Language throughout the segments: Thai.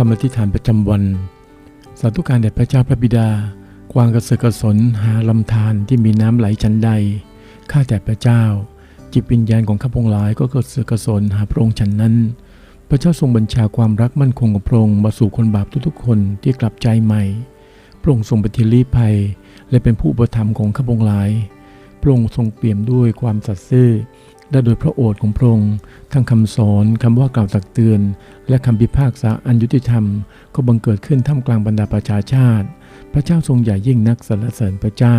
คำอธิษฐานประจำวัน สาธุการแด่พระเจ้าพระบิดา กวางกระเสือกกระสนหาลำธารที่มีน้ำไหลชันใด ข้าแต่พระเจ้า จิตวิญญาณของข้าพงหลายก็กระเสือกกระสนหาพระองค์ฉันนั้น พระเจ้าทรงบัญชาความรักมั่นคงของพระองค์มาสู่คนบาปทุกๆ คนที่กลับใจใหม่ พระองค์ทรงป็นที่ลี้ภัย และเป็นผู้อุปถัมของข้าพงหลาย พระองค์ทรงเปี่ยมด้วยความสัตย์ซื่อ และโดยพระโอษฐ์ของพระองค์ทั้งคำสอนคำว่ากล่าวตักเตือน และคำพิพากษาอันยุติธรรม ก็บังเกิดขึ้นท่ามกลางบรรดาประชาชาติ พระเจ้าทรงใหญ่ยิ่งนักสรรเสริญพระเจ้า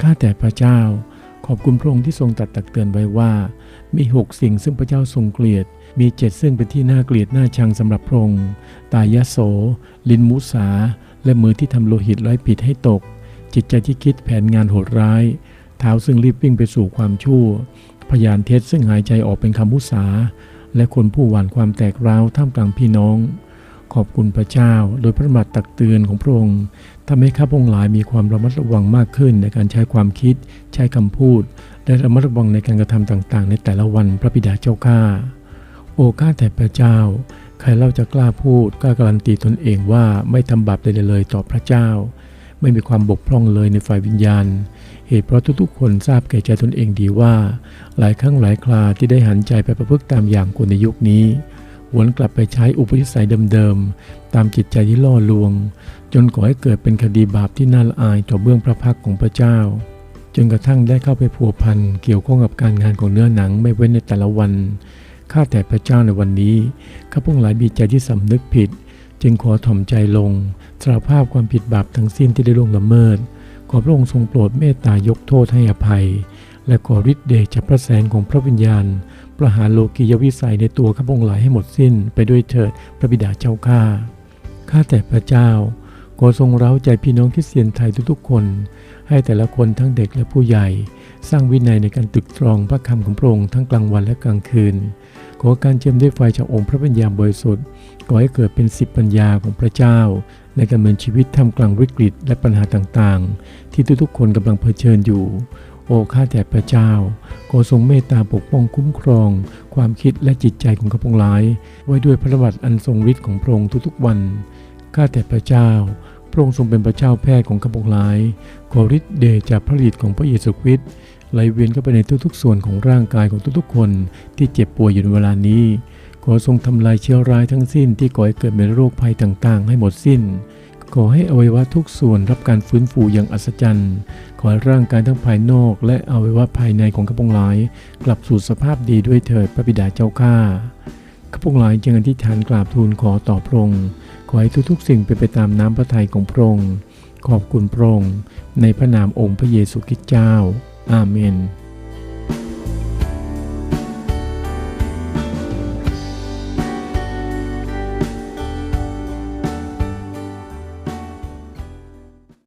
ข้าแต่พระเจ้า ขอบคุณพระองค์ที่ทรงตัดตักเตือนไว้ว่า มีหกสิ่งซึ่งพระเจ้าทรงเกลียด มีเจ็ดซึ่งเป็นที่น่าเกลียดน่าชังสำหรับพระองค์ตายโส ลินมุสา และมือที่ทำโลหิตร้อยผิดให้ตก จิตใจที่คิดแผนงานโหดร้ายเท้าซึ่งรีบวิ่งไปสู่ความชั่ว พยานเท็จซึ่งหายใจออกเป็นคำมุสาและคนผู้หวานความแตกร้าวท่ามกลางพี่น้อง ขอบคุณพระเจ้า โดยพระบัตรตักเตือนของพระองค์ทำให้ข้าพงหลายมีความระมัดระวังมากขึ้นในการใช้ความคิด ใช้คำพูด และระมัดระวังในการกระทำต่างๆ ในแต่ละวันพระบิดาเจ้าข้าโอ้ข้าแต่พระเจ้า ใครเล่าจะกล้าพูดกล้าการันตีตนเองว่าไม่ทำบาปใดๆเลยต่อพระเจ้า ไม่มีความบกพร่องเลยในฝ่ายวิญญาณ เหตุเพราะทุกๆ คนทราบแก่ใจตนเองดีว่า หลายครั้งหลายคราที่ได้หันใจไปประพฤติตามอย่างคนในยุคนี้หวนกลับไปใช้อุปนิสัยเดิมๆ ตามจิตใจที่ล่อลวง จนก่อให้เกิดเป็นคดีบาปที่น่าละอายต่อเบื้องพระพักของพระเจ้า จนกระทั่งได้เข้าไปพัวพันเกี่ยวข้องกับการงานของเนื้อหนังไม่เว้นในแต่ละวัน ข้าแต่พระเจ้าในวันนี้ ข้าพงหลายมีใจที่สำนึกผิด จึงขอถ่อมใจลงสารภาพความผิดบาปทั้งสิ้นที่ได้ล่วงละเมิด ขอพระองค์ทรงโปรดเมตตายกโทษให้อภัย และขอฤทธิ์เดชจากพระแสงของพระวิญญาณ ประหารโลกียวิสัยในตัวข้าพงหลายให้หมดสิ้นไปด้วยเถิดพระบิดาเจ้าข้าข้าแต่พระเจ้า ขอทรงเร้าใจพี่น้องคริสเตียนไทยทุกๆคน ให้แต่ละคนทั้งเด็กและผู้ใหญ่ สร้างวินัยในการตึกตรองพระคำของพระองค์ทั้งกลางวันและกลางคืน ขอการเจิมด้วยไฟจากองค์พระปัญญาบริสุทธิ์ก่อให้เกิดเป็นสิบปัญญาของพระเจ้า ในการดำเนินชีวิตท่ามกลางวิกฤตและปัญหาต่างๆ ที่ทุกๆคนกำลังเผชิญอยู่ โอ้ข้าแต่พระเจ้า ขอทรงเมตตาปกป้องคุ้มครอง ความคิดและจิตใจของข้าพงหลาย ไว้ด้วยพระบัตรอันทรงฤทธิ์ของพระองค์ทุกๆวันข้าแต่พระเจ้า พระองค์ทรงเป็นพระเจ้าแพทย์ของข้าพงหลาย ขอฤทธิ์เดชจากพระฤทธิ์ของพระเยซูคริสต์ ไหลเวียนเข้าไปในทุกๆ ส่วนของร่างกายของทุกๆ คนที่เจ็บป่วยอยู่ในเวลานี้ ขอทรงทำลายเชื้อร้ายทั้งสิ้นที่ก่อให้เกิดเป็นโรคภัยต่างๆ ให้หมดสิ้น ขอให้อวัยวะทุกส่วนรับการฟื้นฟูอย่างอัศจรรย์ ขอให้ร่างกายทั้งภายนอกและอวัยวะภายในของข้าพงหลาย กลับสู่สภาพดีด้วยเถิดพระบิดาเจ้าข้าข้าพงหลายจึงอธิษฐานกราบทูลขอต่อพระองค์ขอให้ทุกๆ สิ่งเป็นไปตามน้ำพระทัยของพระองค์ขอบคุณพระองค์ในพระนามองค์พระเยซูคริสต์เจ้า อาเมน